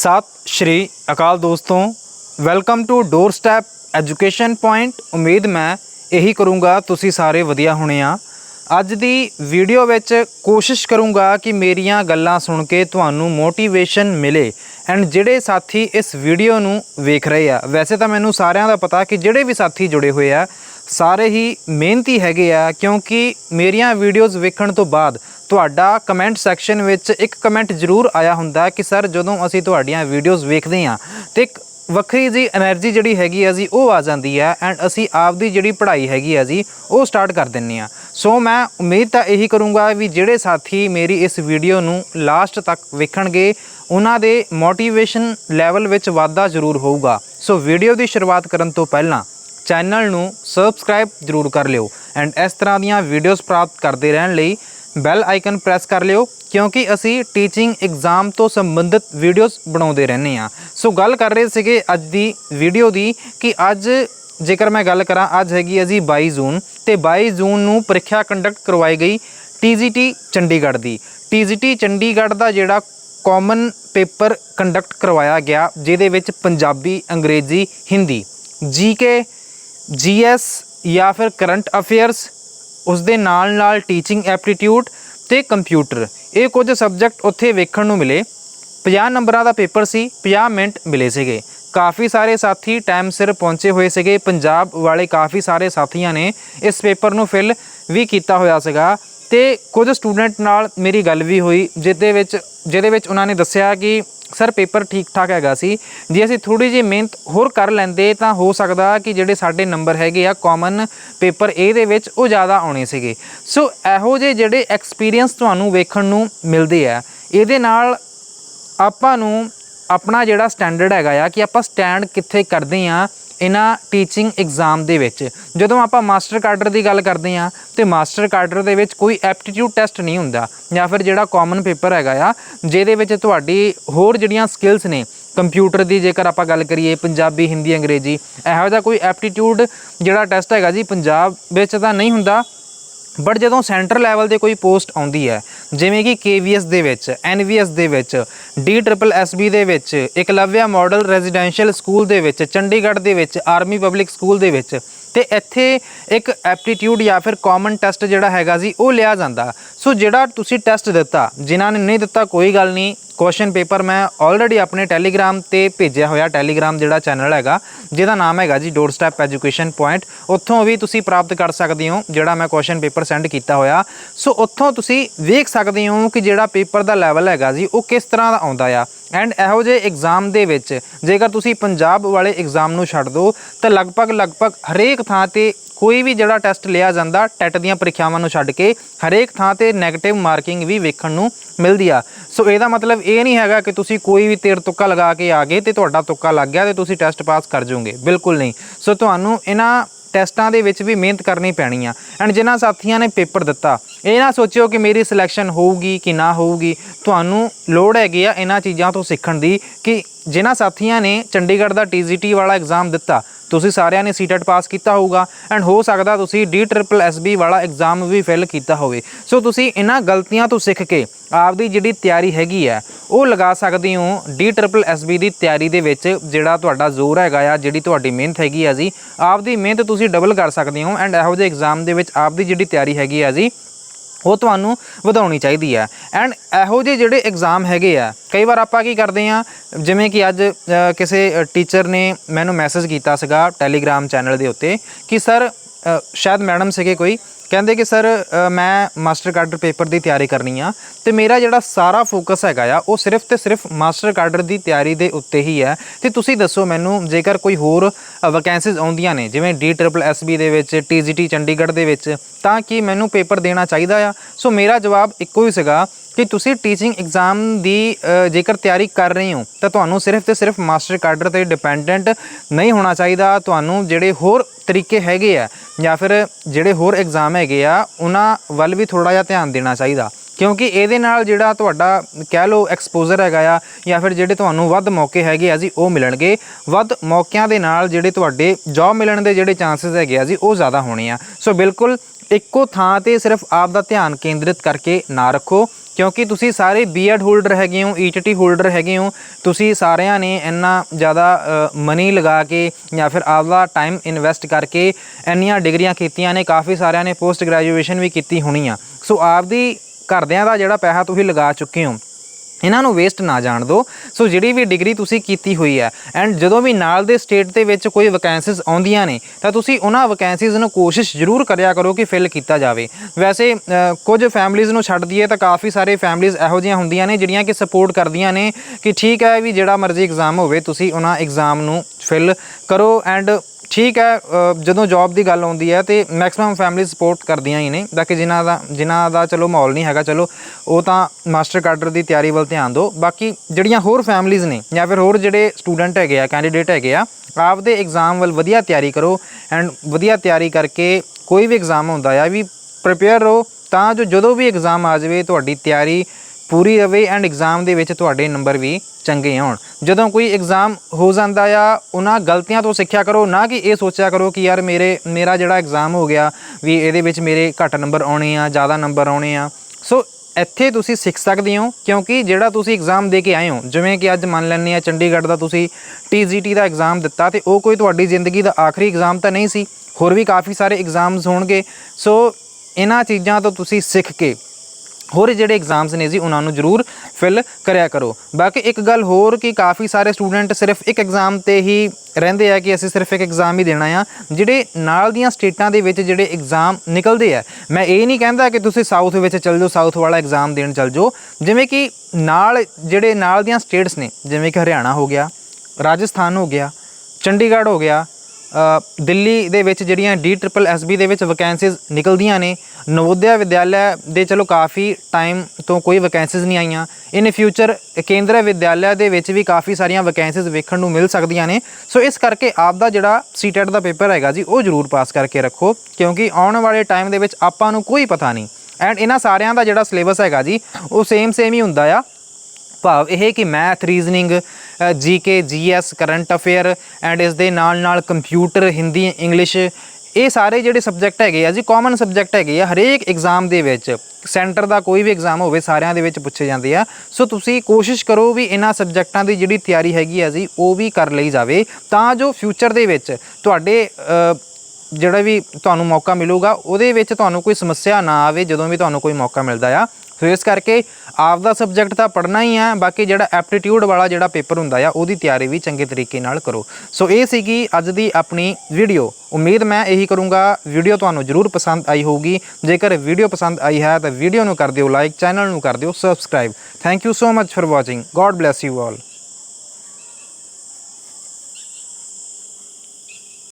ਸਤਿ, ਸ਼੍ਰੀ ਅਕਾਲ ਦੋਸਤੋ। Welcome to door step education point. ਉਮੀਦ ਮੈਂ ਇਹੀ ਕਰੂੰਗਾ, ਤੁਸੀਂ ਸਾਰੇ ਵਧੀਆ ਹੋਣੇ ਆ। ਅੱਜ ਦੀ ਵੀਡੀਓ ਵਿੱਚ ਕੋਸ਼ਿਸ਼ ਕਰੂੰਗਾ ਕਿ ਮੇਰੀਆਂ ਗੱਲਾਂ ਸੁਣ ਕੇ ਤੁਹਾਨੂੰ ਮੋਟੀਵੇਸ਼ਨ ਮਿਲੇ। ਐਂਡ ਜਿਹੜੇ ਸਾਥੀ ਇਸ ਵੀਡੀਓ ਨੂੰ ਵੇਖ ਰਹੇ ਆ, ਵੈਸੇ ਤਾਂ ਮੈਨੂੰ ਸਾਰਿਆਂ ਦਾ ਪਤਾ ਕਿ ਜਿਹੜੇ ਵੀ ਸਾਥੀ ਜੁੜੇ ਹੋਏ ਆ ਸਾਰੇ ਹੀ ਮਿਹਨਤੀ ਹੈਗੇ ਆ ਕਿਉਂਕਿ ਮੇਰੀਆਂ ਵੀਡੀਓਜ਼ ਵੇਖਣ ਤੋਂ ਬਾਅਦ ਤੁਹਾਡਾ ਕਮੈਂਟ ਸੈਕਸ਼ਨ ਵਿੱਚ ਇੱਕ ਕਮੈਂਟ ਜ਼ਰੂਰ ਆਇਆ ਹੁੰਦਾ ਕਿ ਸਰ ਜਦੋਂ ਅਸੀਂ ਤੁਹਾਡੀਆਂ ਵੀਡੀਓਜ਼ ਵੇਖਦੇ ਆ ਤੇ ਵੱਖਰੀ ਜੀ એનર્ਜੀ ਜਿਹੜੀ ਹੈਗੀ ਆ ਜੀ, ਉਹ ਆ ਜਾਂਦੀ ਆ ਐਂਡ ਅਸੀਂ ਆਪ ਦੀ ਜਿਹੜੀ ਪੜ੍ਹਾਈ ਹੈਗੀ ਆ ਜੀ, ਉਹ ਸਟਾਰਟ ਕਰ ਦਿੰਨੇ ਆ ਸੋ ਮੈਂ ਉਮੀਦ ਤਾਂ ਇਹੀ ਕਰੂੰਗਾ ਵੀ ਜਿਹੜੇ ਸਾਥੀ ਮੇਰੀ ਇਸ ਵੀਡੀਓ ਨੂੰ ਲਾਸਟ ਤੱਕ ਵੇਖਣਗੇ, ਉਹਨਾਂ ਦੇ ਮੋਟੀਵੇਸ਼ਨ ਲੈਵਲ ਵਿੱਚ ਵਾਧਾ ਜ਼ਰੂਰ ਹੋਊਗਾ। ਸੋ ਵੀਡੀਓ ਦੀ ਸ਼ੁਰੂਆਤ ਕਰਨ ਤੋਂ ਪਹਿਲਾਂ ਚੈਨਲ ਨੂੰ ਸਬਸਕ੍ਰਾਈਬ ਜ਼ਰੂਰ ਕਰ ਲਿਓ ਐਂਡ ਇਸ ਤਰ੍ਹਾਂ ਦੀਆਂ ਵੀਡੀਓਜ਼ ਪ੍ਰਾਪਤ ਕਰਦੇ ਰਹਿਣ ਲਈ ਬੈਲ ਆਈਕਨ ਪ੍ਰੈਸ ਕਰ ਲਿਓ, ਕਿਉਂਕਿ ਅਸੀਂ ਟੀਚਿੰਗ ਐਗਜ਼ਾਮ ਤੋਂ ਸੰਬੰਧਿਤ ਵੀਡੀਓਜ਼ ਬਣਾਉਂਦੇ ਰਹਿੰਦੇ ਆ ਸੋ ਗੱਲ ਕਰ ਰਹੇ ਸੀਗੇ ਅੱਜ ਦੀ ਵੀਡੀਓ ਦੀ ਕਿ ਅੱਜ ਜੇਕਰ ਮੈਂ ਗੱਲ ਕਰਾਂ, ਅੱਜ ਹੈਗੀ ਹੈ ਜੀ 22 ਜੂਨ ਤੇ 22 ਜੂਨ ਨੂੰ ਪ੍ਰੀਖਿਆ ਕੰਡਕਟ ਕਰਵਾਈ ਗਈ TGT ਚੰਡੀਗੜ੍ਹ ਦੀ। TGT ਚੰਡੀਗੜ੍ਹ ਦਾ ਜਿਹੜਾ ਕਾਮਨ ਪੇਪਰ ਕੰਡਕਟ ਕਰਵਾਇਆ ਗਿਆ, ਜਿਹਦੇ ਵਿੱਚ ਪੰਜਾਬੀ, ਅੰਗਰੇਜ਼ੀ, ਹਿੰਦੀ ਜੀਕੇ ਜੀਐਸ ਜਾਂ ਫਿਰ ਕਰੰਟ ਅਫੇਅਰਸ ਉਸ ਦੇ ਨਾਲ ਨਾਲ ਟੀਚਿੰਗ ਐਪਟੀਟਿਊਡ ਤੇ ਕੰਪਿਊਟਰ। ਇਹ ਕੁਝ ਸਬਜੈਕਟ ਉੱਥੇ ਵੇਖਣ ਨੂੰ ਮਿਲੇ। 50 ਨੰਬਰਾਂ ਦਾ ਪੇਪਰ ਸੀ 50 ਮਿੰਟ ਮਿਲੇ ਸੀਗੇ। ਕਾਫੀ ਸਾਰੇ ਸਾਥੀ ਟਾਈਮ ਸਿਰ ਪਹੁੰਚੇ ਹੋਏ ਸੀਗੇ। ਪੰਜਾਬ ਵਾਲੇ ਕਾਫੀ ਸਾਰੇ ਸਾਥੀਆਂ ਨੇ ਇਸ ਪੇਪਰ ਨੂੰ ਫਿਲ ਵੀ ਕੀਤਾ ਹੋਇਆ ਸੀਗਾ। ਤੇ ਕੁਝ ਸਟੂਡੈਂਟ ਨਾਲ ਮੇਰੀ ਗੱਲ ਵੀ ਹੋਈ, ਜਿਹਦੇ ਵਿੱਚ ਜਿਹਦੇ ਵਿੱਚ ਉਹਨਾਂ ਨੇ ਦੱਸਿਆ ਕਿ ਸਰ ਪੇਪਰ ਠੀਕ ਠਾਕ ਹੈਗਾ ਸੀ। ਜੇ ਅਸੀਂ ਥੋੜੀ ਜਿਹੀ ਮਿਹਨਤ ਹੋਰ ਕਰ ਲੈਂਦੇ ਤਾਂ ਹੋ ਸਕਦਾ ਕਿ ਜਿਹੜੇ ਸਾਡੇ ਨੰਬਰ ਹੈਗੇ ਆ ਕਾਮਨ ਪੇਪਰ A ਦੇ ਵਿੱਚ ਉਹ ਜ਼ਿਆਦਾ ਆਉਣੇ ਸੀਗੇ। ਸੋ ਇਹੋ ਜਿਹੇ ਜਿਹੜੇ ਐਕਸਪੀਰੀਅੰਸ ਤੁਹਾਨੂੰ ਵੇਖਣ ਨੂੰ ਮਿਲਦੇ ਆ, ਇਹਦੇ ਨਾਲ ਆਪਾਂ ਨੂੰ ਆਪਣਾ ਜਿਹੜਾ ਸਟੈਂਡਰਡ ਹੈਗਾ ਆ ਕਿ ਆਪਾਂ ਸਟੈਂਡ ਕਿੱਥੇ ਕਰਦੇ ਆ ਇਹਨਾਂ ਟੀਚਿੰਗ ਐਗਜ਼ਾਮ ਦੇ ਵਿੱਚ। ਜਦੋਂ ਆਪਾਂ ਮਾਸਟਰ ਕਾਡਰ ਦੀ ਗੱਲ ਕਰਦੇ ਆ ਤੇ ਮਾਸਟਰ ਕਾਡਰ ਦੇ ਵਿੱਚ ਕੋਈ ਐਪਟੀਟਿਊਡ ਟੈਸਟ ਨਹੀਂ ਹੁੰਦਾ, ਜਾਂ ਫਿਰ ਜਿਹੜਾ ਕਾਮਨ ਪੇਪਰ ਹੈਗਾ ਆ, ਜਿਹਦੇ ਵਿੱਚ ਤੁਹਾਡੀ ਹੋਰ ਜਿਹੜੀਆਂ ਸਕਿੱਲਸ ਨੇ ਕੰਪਿਊਟਰ ਦੀ ਜੇਕਰ ਆਪਾਂ ਗੱਲ ਕਰੀਏ, ਪੰਜਾਬੀ, ਹਿੰਦੀ, ਅੰਗਰੇਜ਼ੀ, ਇਹੋ ਜਿਹਾ ਕੋਈ ਐਪਟੀਟਿਊਡ ਜਿਹੜਾ ਟੈਸਟ ਹੈਗਾ ਜੀ, ਪੰਜਾਬ ਵਿੱਚ ਤਾਂ ਨਹੀਂ ਹੁੰਦਾ। ਬਟ ਜਦੋਂ ਸੈਂਟਰ ਲੈਵਲ ਤੇ ਕੋਈ ਪੋਸਟ ਆਉਂਦੀ ਹੈ, ਜਿਵੇਂ ਕਿ KVS ਦੇ ਵਿੱਚ NVS ਦੇ ਵਿੱਚ DSSB ਦੇ ਵਿੱਚ, ਇਕਲਵਿਆ ਮਾਡਲ ਰੈਜ਼ੀਡੈਂਸ਼ੀਅਲ ਸਕੂਲ ਦੇ ਵਿੱਚ, ਚੰਡੀਗੜ੍ਹ ਦੇ ਵਿੱਚ ਆਰਮੀ ਪਬਲਿਕ ਸਕੂਲ ਦੇ ਵਿੱਚ ਤੇ ਇੱਥੇ ਇੱਕ ਐਪਟੀਟਿਊਡ ਜਾਂ ਫਿਰ ਕਾਮਨ ਟੈਸਟ ਜਿਹੜਾ ਹੈਗਾ ਜੀ, ਉਹ ਲਿਆ ਜਾਂਦਾ। ਸੋ ਜਿਹੜਾ ਤੁਸੀਂ ਟੈਸਟ ਦਿੱਤਾ, ਜਿਨ੍ਹਾਂ ਨੇ ਨਹੀਂ ਦਿੱਤਾ, ਕੋਈ ਗੱਲ ਨਹੀਂ। ਕੁਐਸਚਨ ਪੇਪਰ ਮੈਂ ਆਲਰੇਡੀ ਆਪਣੇ ਟੈਲੀਗ੍ਰਾਮ ਤੇ ਭੇਜਿਆ ਹੋਇਆ ਟੈਲੀਗ੍ਰਾਮ ਜਿਹੜਾ ਚੈਨਲ ਹੈਗਾ, ਜਿਹਦਾ ਨਾਮ ਹੈਗਾ ਜੀ ਡੋਰ ਸਟੈਪ ਐਜੂਕੇਸ਼ਨ ਪੁਆਇੰਟ ਉੱਥੋਂ ਵੀ ਤੁਸੀਂ ਪ੍ਰਾਪਤ ਕਰ ਸਕਦੇ ਹੋ, ਜਿਹੜਾ ਮੈਂ ਕੁਐਸਚਨ ਪੇਪਰ ਸੈਂਡ ਕੀਤਾ ਹੋਇਆ। ਸੋ ਉੱਥੋਂ ਤੁਸੀਂ ਵੇਖ ਸਕਦੇ ਹੋ ਕਿ ਜਿਹੜਾ ਪੇਪਰ ਦਾ ਲੈਵਲ ਹੈਗਾ ਜੀ, ਉਹ ਕਿਸ ਤਰ੍ਹਾਂ ਦਾ ਆਉਂਦਾ ਆ। ਐਂਡ ਇਹੋ ਜਿਹੇ ਐਗਜ਼ਾਮ ਦੇ ਵਿੱਚ ਜੇਕਰ ਤੁਸੀਂ ਪੰਜਾਬ ਵਾਲੇ ਐਗਜ਼ਾਮ ਨੂੰ ਛੱਡ ਦਿਓ ਤਾਂ ਲਗਭਗ ਲਗਭਗ ਹਰੇਕ ਥਾਂ ਤੇ ਕੋਈ ਵੀ ਜਿਹੜਾ ਟੈਸਟ ਲਿਆ ਜਾਂਦਾ, ਟੈਟ ਦੀਆਂ ਪ੍ਰੀਖਿਆਵਾਂ ਨੂੰ ਛੱਡ ਕੇ ਹਰੇਕ ਥਾਂ ਤੇ 네ਗੇਟਿਵ ਮਾਰਕਿੰਗ ਵੀ ਵੇਖਣ ਨੂੰ ਮਿਲਦੀ ਆ। ਸੋ ਇਹਦਾ ਮਤਲਬ ਇਹ ਨਹੀਂ ਹੈਗਾ ਕਿ ਤੁਸੀਂ ਕੋਈ ਵੀ ਤੇਰ ਤੁੱਕਾ ਲਗਾ ਕੇ ਆ ਗਏ ਤੇ ਤੁਹਾਡਾ ਤੁੱਕਾ ਲੱਗ ਗਿਆ ਤੇ ਤੁਸੀਂ ਟੈਸਟ ਪਾਸ ਕਰ ਜਾਓਗੇ। ਬਿਲਕੁਲ ਨਹੀਂ। ਸੋ ਤੁਹਾਨੂੰ ਇਹਨਾਂ ਟੈਸਟਾਂ ਦੇ ਵਿੱਚ ਵੀ ਮਿਹਨਤ ਕਰਨੀ ਪੈਣੀ ਆ। ਐਂਡ ਜਿਨ੍ਹਾਂ ਸਾਥੀਆਂ ਨੇ ਪੇਪਰ ਦਿੱਤਾ, ਇਹ ਨਾ ਸੋਚਿਓ ਕਿ ਮੇਰੀ ਸਿਲੈਕਸ਼ਨ ਹੋਊਗੀ ਕਿ ਨਾ ਹੋਊਗੀ। ਤੁਹਾਨੂੰ ਲੋੜ ਹੈਗੀ ਆ ਇਹਨਾਂ ਚੀਜ਼ਾਂ ਤੋਂ ਸਿੱਖਣ ਦੀ ਕਿ ਜਿਨ੍ਹਾਂ ਸਾਥੀਆਂ ਨੇ ਚੰਡੀਗੜ੍ਹ ਦਾ TGT ਵਾਲਾ ਐਗਜ਼ਾਮ ਦਿੱਤਾ ਤੁਸੀਂ ਸਾਰਿਆਂ ਨੇ ਸੀਟੈਟ ਪਾਸ ਕੀਤਾ ਹੋਊਗਾ ਐਂਡ ਹੋ ਸਕਦਾ ਤੁਸੀਂ ਡੀ ਟ੍ਰਿਪਲ ਐੱਸ ਬੀ ਵਾਲਾ ਐਗਜ਼ਾਮ ਵੀ ਫਿਲ ਕੀਤਾ ਹੋਵੇ। ਸੋ ਤੁਸੀਂ ਇਹਨਾਂ ਗਲਤੀਆਂ ਤੋਂ ਸਿੱਖ ਕੇ ਆਪਦੀ ਜਿਹੜੀ ਤਿਆਰੀ ਹੈਗੀ ਹੈ, ਉਹ ਲਗਾ ਸਕਦੇ ਹੋ ਡੀ ਟ੍ਰਿਪਲ ਐੱਸ ਬੀ ਦੀ ਤਿਆਰੀ ਦੇ ਵਿੱਚ ਜਿਹੜਾ ਤੁਹਾਡਾ ਜ਼ੋਰ ਹੈਗਾ ਆ, ਜਿਹੜੀ ਤੁਹਾਡੀ ਮਿਹਨਤ ਹੈਗੀ ਆ ਜੀ। ਆਪਦੀ ਮਿਹਨਤ ਤੁਸੀਂ ਡਬਲ ਕਰ ਸਕਦੇ ਹੋ ਐਂਡ ਇਹੋ ਜਿਹੇ ਐਗਜ਼ਾਮ ਦੇ ਵਿੱਚ ਆਪਦੀ ਜਿਹੜੀ ਤਿਆਰੀ ਹੈਗੀ ਆ ਜੀ ਉਹ ਤੁਹਾਨੂੰ ਵਧਾਉਣੀ ਚਾਹੀਦੀ ਹੈ। ਐਂਡ ਇਹੋ ਜਿਹੇ ਜਿਹੜੇ ਐਗਜ਼ਾਮ ਹੈਗੇ ਆ, ਕਈ ਵਾਰ ਆਪਾਂ ਕੀ ਕਰਦੇ ਆ ਜਿਵੇਂ ਕਿ ਅੱਜ ਕਿਸੇ ਟੀਚਰ ਨੇ ਮੈਨੂੰ ਮੈਸੇਜ ਕੀਤਾ ਸੀਗਾ ਟੈਲੀਗ੍ਰਾਮ ਚੈਨਲ ਦੇ ਉੱਤੇ ਕਿ ਸਰ ਸ਼ਾਇਦ ਮੈਡਮ ਸੀਗੇ ਕੋਈ ਕਹਿੰਦੇ ਕਿ ਸਰ ਮੈਂ ਮਾਸਟਰ ਕਾਡਰ ਪੇਪਰ ਦੀ ਤਿਆਰੀ ਕਰਨੀ ਆ ਤੇ ਮੇਰਾ ਜਿਹੜਾ ਸਾਰਾ ਫੋਕਸ ਹੈਗਾ ਆ, ਉਹ ਸਿਰਫ ਤੇ ਸਿਰਫ ਮਾਸਟਰ ਕਾਡਰ ਦੀ ਤਿਆਰੀ ਦੇ ਉੱਤੇ ਹੀ ਹੈ। ਤੇ ਤੁਸੀਂ ਦੱਸੋ ਮੈਨੂੰ, ਜੇਕਰ ਕੋਈ ਹੋਰ ਵੈਕੈਂਸੀਜ਼ ਆਉਂਦੀਆਂ ਨੇ, ਜਿਵੇਂ ਡੀ ਟ੍ਰਿਪਲ ਐੱਸ ਬੀ ਦੇ ਵਿੱਚ TGT ਚੰਡੀਗੜ੍ਹ ਦੇ ਵਿੱਚ, ਤਾਂ ਕਿ ਮੈਨੂੰ ਪੇਪਰ ਦੇਣਾ ਚਾਹੀਦਾ ਆ? ਸੋ ਮੇਰਾ ਜਵਾਬ ਇੱਕੋ ਹੀ ਸੀਗਾ ਕਿ ਤੁਸੀਂ ਟੀਚਿੰਗ ਐਗਜ਼ਾਮ ਦੀ ਜੇਕਰ ਤਿਆਰੀ ਕਰ ਰਹੇ ਹੋ, ਤਾਂ ਤੁਹਾਨੂੰ ਸਿਰਫ ਤੇ ਸਿਰਫ ਮਾਸਟਰ ਕਾਡਰ ਤੇ ਡਿਪੈਂਡੈਂਟ ਨਹੀਂ ਹੋਣਾ ਚਾਹੀਦਾ। ਤੁਹਾਨੂੰ ਜਿਹੜੇ ਹੋਰ ਤਰੀਕੇ ਹੈਗੇ ਆ, ਜਾਂ ਫਿਰ ਜਿਹੜੇ ਹੋਰ ਐਗਜ਼ਾਮ ਹੈਗੇ ਆ, ਉਹਨਾਂ ਵੱਲ ਵੀ ਥੋੜਾ ਜਿਹਾ ਧਿਆਨ ਦੇਣਾ ਚਾਹੀਦਾ। ਕਿਉਂਕਿ ਇਹਦੇ ਨਾਲ ਜਿਹੜਾ ਤੁਹਾਡਾ ਕਹਿ ਲਓ ਐਕਸਪੋਜ਼ਰ ਹੈਗਾ ਆ, ਜਾਂ ਫਿਰ ਜਿਹੜੇ ਤੁਹਾਨੂੰ ਵੱਧ ਮੌਕੇ ਹੈਗੇ ਆ ਜੀ, ਉਹ ਮਿਲਣਗੇ। ਵੱਧ ਮੌਕਿਆਂ ਦੇ ਨਾਲ ਜਿਹੜੇ ਤੁਹਾਡੇ ਜੌਬ ਮਿਲਣ ਦੇ ਜਿਹੜੇ ਚਾਂਸਸ ਹੈਗੇ ਆ ਜੀ, ਉਹ ਜ਼ਿਆਦਾ ਹੋਣੇ ਆ। ਸੋ ਬਿਲਕੁਲ ਇੱਕੋ ਥਾਂ ਤੇ ਸਿਰਫ ਆਪ ਦਾ ਧਿਆਨ ਕੇਂਦਰਿਤ ਕਰਕੇ ਨਾ ਰੱਖੋ। ਕਿਉਂਕਿ ਤੁਸੀਂ ਸਾਰੇ ਬੀਐਡ ਹੋਲਡਰ ਹੈਗੇ ਹੋ ਈਟੀਟੀ ਹੋਲਡਰ ਹੈਗੇ ਹੋ, ਤੁਸੀਂ ਸਾਰਿਆਂ ਨੇ ਇੰਨਾ ਜ਼ਿਆਦਾ ਮਨੀ ਲਗਾ ਕੇ ਜਾਂ ਫਿਰ ਆਪਦਾ ਟਾਈਮ ਇਨਵੈਸਟ ਕਰਕੇ ਇੰਨੀਆਂ ਡਿਗਰੀਆਂ ਕੀਤੀਆਂ ਨੇ, ਕਾਫੀ ਸਾਰਿਆਂ ਨੇ ਪੋਸਟ ਗ੍ਰੈਜੂਏਸ਼ਨ ਵੀ ਕੀਤੀ ਹੋਣੀ ਆ। ਸੋ ਆਪਦੀ ਘਰਦਿਆਂ ਦਾ ਜਿਹੜਾ ਪੈਸਾ ਤੁਸੀਂ ਲਗਾ ਚੁੱਕੇ ਹੋ ਇਹਨਾਂ ਨੂੰ ਵੇਸਟ ਨਾ ਜਾਣ ਦਿਓ। ਸੋ ਜਿਹੜੀ ਵੀ ਡਿਗਰੀ ਤੁਸੀਂ ਕੀਤੀ ਹੋਈ ਹੈ ਐਂਡ ਜਦੋਂ ਵੀ ਨਾਲ ਦੇ ਸਟੇਟ ਦੇ ਵਿੱਚ ਕੋਈ ਵੈਕੈਂਸੀਜ਼ ਆਉਂਦੀਆਂ ਨੇ, ਤਾਂ ਤੁਸੀਂ ਉਹਨਾਂ ਵੈਕੈਂਸੀਜ਼ ਨੂੰ ਕੋਸ਼ਿਸ਼ ਜ਼ਰੂਰ ਕਰਿਆ ਕਰੋ ਕਿ ਫਿਲ ਕੀਤਾ ਜਾਵੇ। ਵੈਸੇ ਕੁਝ ਫੈਮਲੀਆਂ ਨੂੰ ਛੱਡ ਦਈਏ ਤਾਂ ਕਾਫੀ ਸਾਰੇ ਫੈਮਲੀਆਂ ਇਹੋ ਜਿਹੀਆਂ ਹੁੰਦੀਆਂ ਨੇ ਜਿਹੜੀਆਂ ਕਿ ਸਪੋਰਟ ਕਰਦੀਆਂ ਨੇ ਕਿ ਠੀਕ ਹੈ ਵੀ ਜਿਹੜਾ ਮਰਜ਼ੀ ਐਗਜ਼ਾਮ ਹੋਵੇ, ਤੁਸੀਂ ਉਹਨਾਂ ਐਗਜ਼ਾਮ ਨੂੰ ਫਿਲ ਕਰੋ ਐਂਡ ਠੀਕ ਹੈ ਜਦੋਂ ਜੌਬ ਦੀ ਗੱਲ ਆਉਂਦੀ ਹੈ ਤੇ ਮੈਕਸਿਮਮ ਫੈਮਿਲੀ ਸਪੋਰਟ ਕਰਦੀਆਂ ਹੀ ਨੇ। ਤਾਂ ਕਿ ਜਿਨ੍ਹਾਂ ਦਾ ਜਿਨ੍ਹਾਂ ਦਾ ਚਲੋ ਮਾਹੌਲ ਨਹੀਂ ਹੈਗਾ, ਚਲੋ ਉਹ ਤਾਂ ਮਾਸਟਰ ਕਾਡਰ ਦੀ ਤਿਆਰੀ ਵੱਲ ਧਿਆਨ ਦਿਓ। ਬਾਕੀ ਜਿਹੜੀਆਂ ਹੋਰ ਫੈਮਲੀਆਂ ਨੇ ਜਾਂ ਫਿਰ ਹੋਰ ਜਿਹੜੇ ਸਟੂਡੈਂਟ ਹੈਗੇ ਆ ਕੈਂਡੀਡੇਟ ਹੈਗੇ ਆ, ਆਪਦੇ ਐਗਜ਼ਾਮ ਵੱਲ ਵਧੀਆ ਤਿਆਰੀ ਕਰੋ ਐਂਡ ਵਧੀਆ ਤਿਆਰੀ ਕਰਕੇ ਕੋਈ ਵੀ ਐਗਜ਼ਾਮ ਹੁੰਦਾ ਆ ਵੀ ਪ੍ਰਿਪੇਅਰ ਰਹੋ ਤਾਂ ਜੋ ਜਦੋਂ ਵੀ ਐਗਜ਼ਾਮ ਆ ਜਾਵੇ, ਤੁਹਾਡੀ ਤਿਆਰੀ ਪੂਰੀ ਰਵੇ ਐਂਡ ਐਗਜ਼ਾਮ ਦੇ ਵਿੱਚ ਤੁਹਾਡੇ ਨੰਬਰ ਵੀ ਚੰਗੇ ਆਉਣ। ਜਦੋਂ ਕੋਈ ਐਗਜ਼ਾਮ ਹੋ ਜਾਂਦਾ ਆ, ਉਹਨਾਂ ਗਲਤੀਆਂ ਤੋਂ ਸਿੱਖਿਆ ਕਰੋ, ਨਾ ਕਿ ਇਹ ਸੋਚਿਆ ਕਰੋ ਕਿ ਯਾਰ ਮੇਰੇ, ਮੇਰਾ ਜਿਹੜਾ ਐਗਜ਼ਾਮ ਹੋ ਗਿਆ ਵੀ ਇਹਦੇ ਵਿੱਚ ਮੇਰੇ ਘੱਟ ਨੰਬਰ ਆਉਣੇ ਆ, ਜ਼ਿਆਦਾ ਨੰਬਰ ਆਉਣੇ ਆ। ਸੋ ਇੱਥੇ ਤੁਸੀਂ ਸਿੱਖ ਸਕਦੇ ਹੋ, ਕਿਉਂਕਿ ਜਿਹੜਾ ਤੁਸੀਂ ਐਗਜ਼ਾਮ ਦੇ ਕੇ ਆਏ ਹੋ, ਜਿਵੇਂ ਕਿ ਅੱਜ ਮੰਨ ਲੈਂਦੇ ਆ ਚੰਡੀਗੜ੍ਹ ਦਾ ਤੁਸੀਂ TGT ਦਾ ਐਗਜ਼ਾਮ ਦਿੱਤਾ ਤੇ ਉਹ ਕੋਈ ਤੁਹਾਡੀ ਜ਼ਿੰਦਗੀ ਦਾ ਆਖਰੀ ਐਗਜ਼ਾਮ ਤਾਂ ਨਹੀਂ ਸੀ, ਹੋਰ ਵੀ ਕਾਫੀ ਸਾਰੇ ਐਗਜ਼ਾਮਸ ਹੋਣਗੇ। ਸੋ ਇਹਨਾਂ ਚੀਜ਼ਾਂ ਤੋਂ ਤੁਸੀਂ ਸਿੱਖ ਕੇ ਹੋਰ ਜਿਹੜੇ ਐਗਜ਼ਾਮਸ ਨੇ ਜੀ, ਉਹਨਾਂ ਨੂੰ ਜ਼ਰੂਰ ਫਿਲ ਕਰਿਆ ਕਰੋ। ਬਾਕੀ ਇੱਕ ਗੱਲ ਹੋਰ ਕਿ ਕਾਫੀ ਸਾਰੇ ਸਟੂਡੈਂਟ ਸਿਰਫ ਇੱਕ ਐਗਜ਼ਾਮ ਤੇ ਹੀ ਰਹਿੰਦੇ ਆ ਕਿ ਅਸੀਂ ਸਿਰਫ ਇੱਕ ਐਗਜ਼ਾਮ ਹੀ ਦੇਣਾ ਆ। ਜਿਹੜੇ ਨਾਲ ਦੀਆਂ ਸਟੇਟਾਂ ਦੇ ਵਿੱਚ ਜਿਹੜੇ ਐਗਜ਼ਾਮ ਨਿਕਲਦੇ ਆ, ਮੈਂ ਇਹ ਨਹੀਂ ਕਹਿੰਦਾ ਕਿ ਤੁਸੀਂ ਸਾਊਥ ਵਿੱਚ ਚੱਲ ਜਾਓ ਸਾਊਥ ਵਾਲਾ ਐਗਜ਼ਾਮ ਦੇਣ ਚੱਲ ਜਾਓ। ਜਿਵੇਂ ਕਿ ਨਾਲ ਜਿਹੜੇ ਨਾਲ ਦੀਆਂ ਸਟੇਟਸ ਨੇ, ਜਿਵੇਂ ਕਿ ਹਰਿਆਣਾ ਹੋ ਗਿਆ, ਰਾਜਸਥਾਨ ਹੋ ਗਿਆ, ਚੰਡੀਗੜ੍ਹ ਹੋ ਗਿਆ ਦਿੱਲੀ ਦੇ ਵਿੱਚ ਜਿਹੜੀਆਂ ਡੀ ਟ੍ਰਿਪਲ ਐਸ ਬੀ ਦੇ ਵਿੱਚ ਵੈਕੈਂਸੀਜ਼ ਨਿਕਲਦੀਆਂ ਨੇ, ਨਵੋਦਿਆ ਵਿਦਿਆਲਿਆ ਦੇ ਚਲੋ ਕਾਫੀ ਟਾਈਮ ਤੋਂ ਕੋਈ ਵੈਕੈਂਸੀਜ਼ ਨਹੀਂ ਆਈਆਂ। ਇਨ ਫਿਊਚਰ ਕੇਂਦਰ ਵਿਦਿਆਲਿਆ ਦੇ ਵਿੱਚ ਵੀ ਕਾਫੀ ਸਾਰੀਆਂ ਵੈਕੈਂਸੀਜ਼ ਵੇਖਣ ਨੂੰ ਮਿਲ ਸਕਦੀਆਂ ਨੇ। ਸੋ ਇਸ ਕਰਕੇ ਆਪ ਦਾ ਜਿਹੜਾ ਸੀਟੈਟ ਦਾ ਪੇਪਰ ਹੈਗਾ ਜੀ, ਉਹ ਜ਼ਰੂਰ ਪਾਸ ਕਰਕੇ ਰੱਖੋ, ਕਿਉਂਕਿ ਆਉਣ ਵਾਲੇ ਟਾਈਮ ਦੇ ਵਿੱਚ ਆਪਾਂ ਨੂੰ ਕੋਈ ਪਤਾ ਨਹੀਂ। ਐਂਡ ਇਹਨਾਂ ਸਾਰਿਆਂ ਦਾ ਜਿਹੜਾ ਸਿਲੇਬਸ ਹੈਗਾ ਜੀ, ਉਹ ਸੇਮ ਸੇਮ ਹੀ ਹੁੰਦਾ ਆ। ਭਾਵ ਇਹ ਕਿ math reasoning GK GS current affair and ਇਸ ਦੇ ਨਾਲ ਨਾਲ ਕੰਪਿਊਟਰ, ਹਿੰਦੀ, ਇੰਗਲਿਸ਼, ਇਹ ਸਾਰੇ ਜਿਹੜੇ ਸਬਜੈਕਟ ਹੈਗੇ ਆ ਜੀ ਕਾਮਨ ਸਬਜੈਕਟ ਹੈਗੇ ਆ ਹਰੇਕ ਐਗਜ਼ਾਮ ਦੇ ਵਿੱਚ ਸੈਂਟਰ ਦਾ ਕੋਈ ਵੀ ਐਗਜ਼ਾਮ ਹੋਵੇ ਸਾਰਿਆਂ ਦੇ ਵਿੱਚ ਪੁੱਛੇ ਜਾਂਦੇ ਆ। ਸੋ ਤੁਸੀਂ ਕੋਸ਼ਿਸ਼ ਕਰੋ ਵੀ ਇਹਨਾਂ ਸਬਜੈਕਟਾਂ ਦੀ ਜਿਹੜੀ ਤਿਆਰੀ ਹੈਗੀ ਆ ਜੀ, ਉਹ ਵੀ ਕਰ ਲਈ ਜਾਵੇ। ਤਾਂ ਜੋ ਫਿਊਚਰ ਦੇ ਵਿੱਚ ਤੁਹਾਡੇ ਜਿਹੜਾ ਵੀ ਤੁਹਾਨੂੰ ਮੌਕਾ ਮਿਲੂਗਾ, ਉਹਦੇ ਵਿੱਚ ਤੁਹਾਨੂੰ ਕੋਈ ਸਮੱਸਿਆ ਨਾ ਆਵੇ, ਜਦੋਂ ਵੀ ਤੁਹਾਨੂੰ ਕੋਈ ਮੌਕਾ ਮਿਲਦਾ ਆ। ਸੋ ਇਸ ਕਰਕੇ ਆਪ ਦਾ ਸਬਜੈਕਟ ਤਾਂ ਪੜ੍ਹਨਾ ਹੀ ਆ, ਬਾਕੀ ਜਿਹੜਾ ਐਪਟੀਟਿਊਡ ਵਾਲਾ ਜਿਹੜਾ ਪੇਪਰ ਹੁੰਦਾ ਆ, ਉਹਦੀ ਤਿਆਰੀ ਵੀ ਚੰਗੇ ਤਰੀਕੇ ਨਾਲ ਕਰੋ। ਸੋ ਇਹ ਸੀਗੀ ਅੱਜ ਦੀ ਆਪਣੀ ਵੀਡੀਓ ਉਮੀਦ ਮੈਂ ਇਹੀ ਕਰੂੰਗਾ ਵੀਡੀਓ ਤੁਹਾਨੂੰ ਜ਼ਰੂਰ ਪਸੰਦ ਆਈ ਹੋਊਗੀ। ਜੇਕਰ ਵੀਡੀਓ ਪਸੰਦ ਆਈ ਹੈ, ਤਾਂ ਵੀਡੀਓ ਨੂੰ ਕਰ ਦਿਓ ਲਾਈਕ ਚੈਨਲ ਨੂੰ ਕਰ ਦਿਓ subscribe thank you so much for watching God bless you all